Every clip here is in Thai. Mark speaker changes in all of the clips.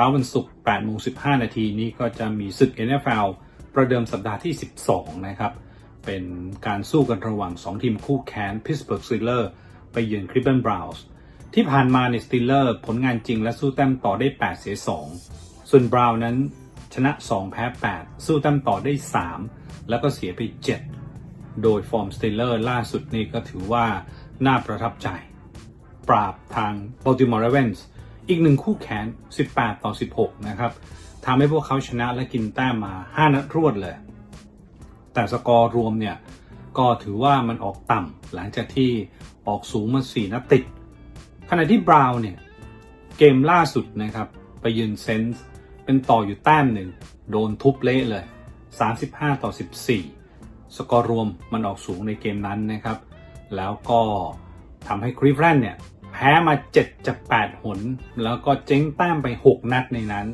Speaker 1: ช้าวันศุกร์8โมง15 นาทีนี้ก็จะมีศึก NFL ประเดิมสัปดาห์ที่ 12 นะครับ เป็นการสู้กันระหว่าง 2 ทีมคู่แค้น Pittsburgh Steelers ไปเยือน Cleveland Browns ที่ผ่านมาใน Steelers ผลงานจริงและสู้แต้มต่อได้ 8 เสีย 2 ส่วน Brown นั้นชนะ 2 แพ้ 8 สู้แต้มต่อได้ 3 แล้วก็เสียไป 7 โดยฟอร์ม Steelers ล่าสุดนี่ก็ถือว่าน่าประทับใจ ปราบทาง Baltimore Ravens อีกหนึ่งคู่แข่ง18 ต่อ 16 นะครับทำให้พวกเขาชนะและกินแต้มมา 5 นัดรวดเลย แต่สกอร์รวมเนี่ย ก็ถือว่ามันออกต่ำหลังจากที่ออกสูงมา4นัดติด ขณะที่บราวน์เนี่ย เกมล่าสุดนะครับ ไปยืนเซนส์เป็นต่ออยู่แต้มหนึ่ง โดนทุบเละเลย 35 ต่อ 14 สกอร์รวมมันออกสูงในเกมนั้นนะครับ แล้วก็ทำให้ครีฟแลนด์เนี่ย พ้มา 7 จาก 8 หน แล้วก็เจ๊งแต้มไป 6 นัดในนั้น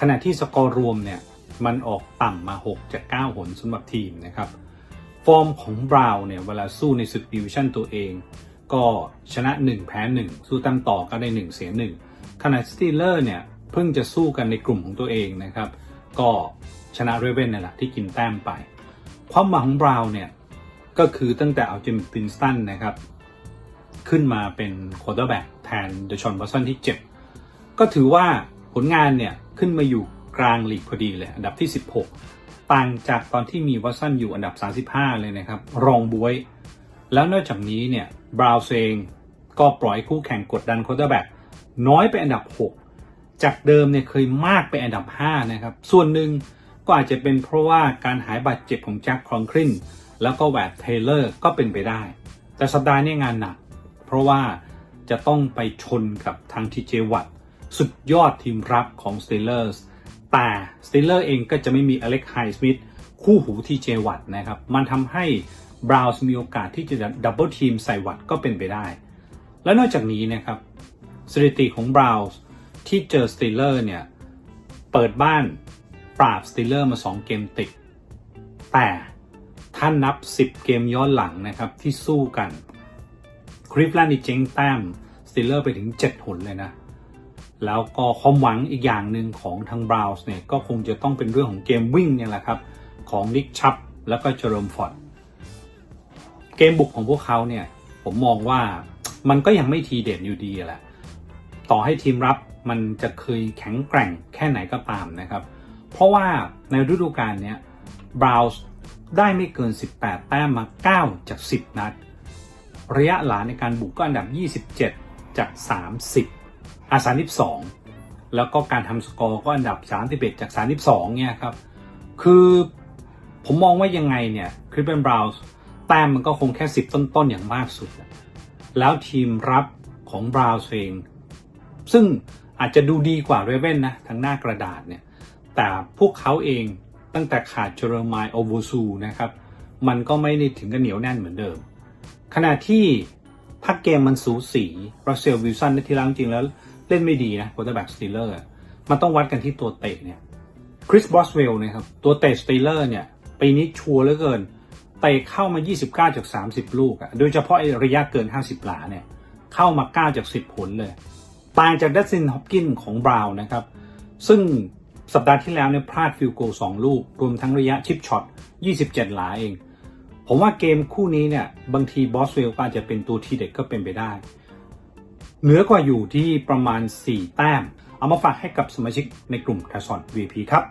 Speaker 1: ขณะที่สกอร์รวมเนี่ย มันออกต่ำมา 6 จาก 9 หนสำหรับทีมนะครับ ฟอร์มของบราวน์เนี่ย เวลาสู้ในศึกดิวิชั่นตัวเอง ก็ชนะ 1 แพ้ 1 สู้ต้มต่อก็ได้ 1 เสีย 1 ขณะสตีเลอร์เนี่ย เพิ่งจะสู้กันในกลุ่มของตัวเองนะครับ ก็ชนะเรเวนนี่แหละที่กินแต้มไป ความหวังของบราวน์เนี่ยก็คือตั้งแต่เอาจิมปินสตันนะครับ ขึ้นมาเป็นโคดแบ็กแทนเดชอนวัตสันที่เจ็บก็ถือว่าผลงานเนี่ยขึ้นมาอยู่กลางลีกพอดีเลยอันดับที่ 16 ต่างจากตอนที่มีวัตสันอยู่อันดับ 35 เลยนะครับ รองบวย แล้วนอกจากนี้เนี่ยบราวเองก็ปล่อยคู่แข่งกดดันโคดแบ็กน้อยไปอันดับ 6 จากเดิมเนี่ยเคยมากไปอันดับ 5 นะครับ ส่วนหนึ่งก็อาจจะเป็นเพราะว่าการหายบาดเจ็บของแจ็คครองครินแล้วก็แวดเทเลอร์ก็เป็นไปได้ แต่สัปดาห์นี้งานหนัก เพราะว่าจะต้องไปชนกับทางทีเจวัตสุดยอดทีมรับของ Steelers แต่ Steelers เองก็จะไม่มีอเล็กไฮสมิธคู่หูทีเจวัตนะครับ มันทำให้บราวส์มีโอกาสที่จะดับเบิลทีมใส่วัตก็เป็นไปได้ และนอกจากนี้นะครับสถิติของบราวส์ที่เจอ Steelers เนี่ย เปิดบ้านปราบ Steelers มา 2 เกมติด แต่ท่านนับ 10 เกมย้อนหลังนะครับที่สู้กัน คริฟแลนด์นี่เจ๊งแต้มสตีลเลอร์ไปถึง 7 หนเลยนะ แล้วก็ความหวังอีกอย่างหนึ่งของทางบราวส์เนี่ย ก็คงจะต้องเป็นเรื่องของเกมวิ่งเนี่ยแหละครับ ของนิกชับแล้วก็เจอร์มฟอร์ดเกมบุกของพวกเขาเนี่ย ผมมองว่ามันก็ยังไม่ทีเด่นอยู่ดีแหละ ต่อให้ทีมรับมันจะเคยแข็งแกร่งแค่ไหนก็ตามนะครับ เพราะว่าในฤดูกาลนี้บราวส์ได้ไม่เกิน 18 แต้มมา 9 จาก 10 นัด ระยะหลังในการบุกก็อันดับ 27 จาก 30อะ32แล้วก็การทำสกอร์ก็อันดับ 31 จาก 32 เนี่ยครับ คือผมมองว่ายังไงเนี่ยคริสเบนบราวส์แต้มมันก็คงแค่ 10 ต้นๆ อย่างมากสุด แล้วทีมรับของบราวส์เองซึ่งอาจจะดูดีกว่าเรเว่นนะทางหน้ากระดาษเนี่ย แต่พวกเขาเองตั้งแต่ขาดเจอร์มายโอโวซูนะครับ มันก็ไม่ได้ถึงกับเหนียวแน่นเหมือนเดิม ขณะที่ถ้าเกมมันสูสีรัสเซลวิลสันในที่ล้งจริงแล้วเล่นไม่ดีนะโคตรแบ็กสตีลเลอร์มันต้องวัดกันที่ตัวเตะเนี่ยคริสบอสเวลนะครับตัวเตะสตีลเลอร์เนี่ยปีนี้ชัวร์เหลือเกินเตะเข้ามา 29 จาก 30 ลูกอะโดยเฉพาะไอ้ระยะเกิน 50 หลาเนี่ยเข้ามา 9 จาก 10 ผลเลยต่างจากดัซซินฮอปกินของบราวน์นะครับ ซึ่งสัปดาห์ที่แล้วเนี่ยพลาดฟิลโก 2 ลูก รวมทั้งระยะชิปช็อต 27 หลาเอง ผมว่าเกมคู่นี้เนี่ย บางทีบอสเวลก็อาจจะเป็นตัวทีเด็ดก็เป็นไปได้ เหนือกว่าอยู่ที่ประมาณ 4 แต้ม เอามาฝากให้กับสมาชิกในกลุ่มคาซอน VP ครับ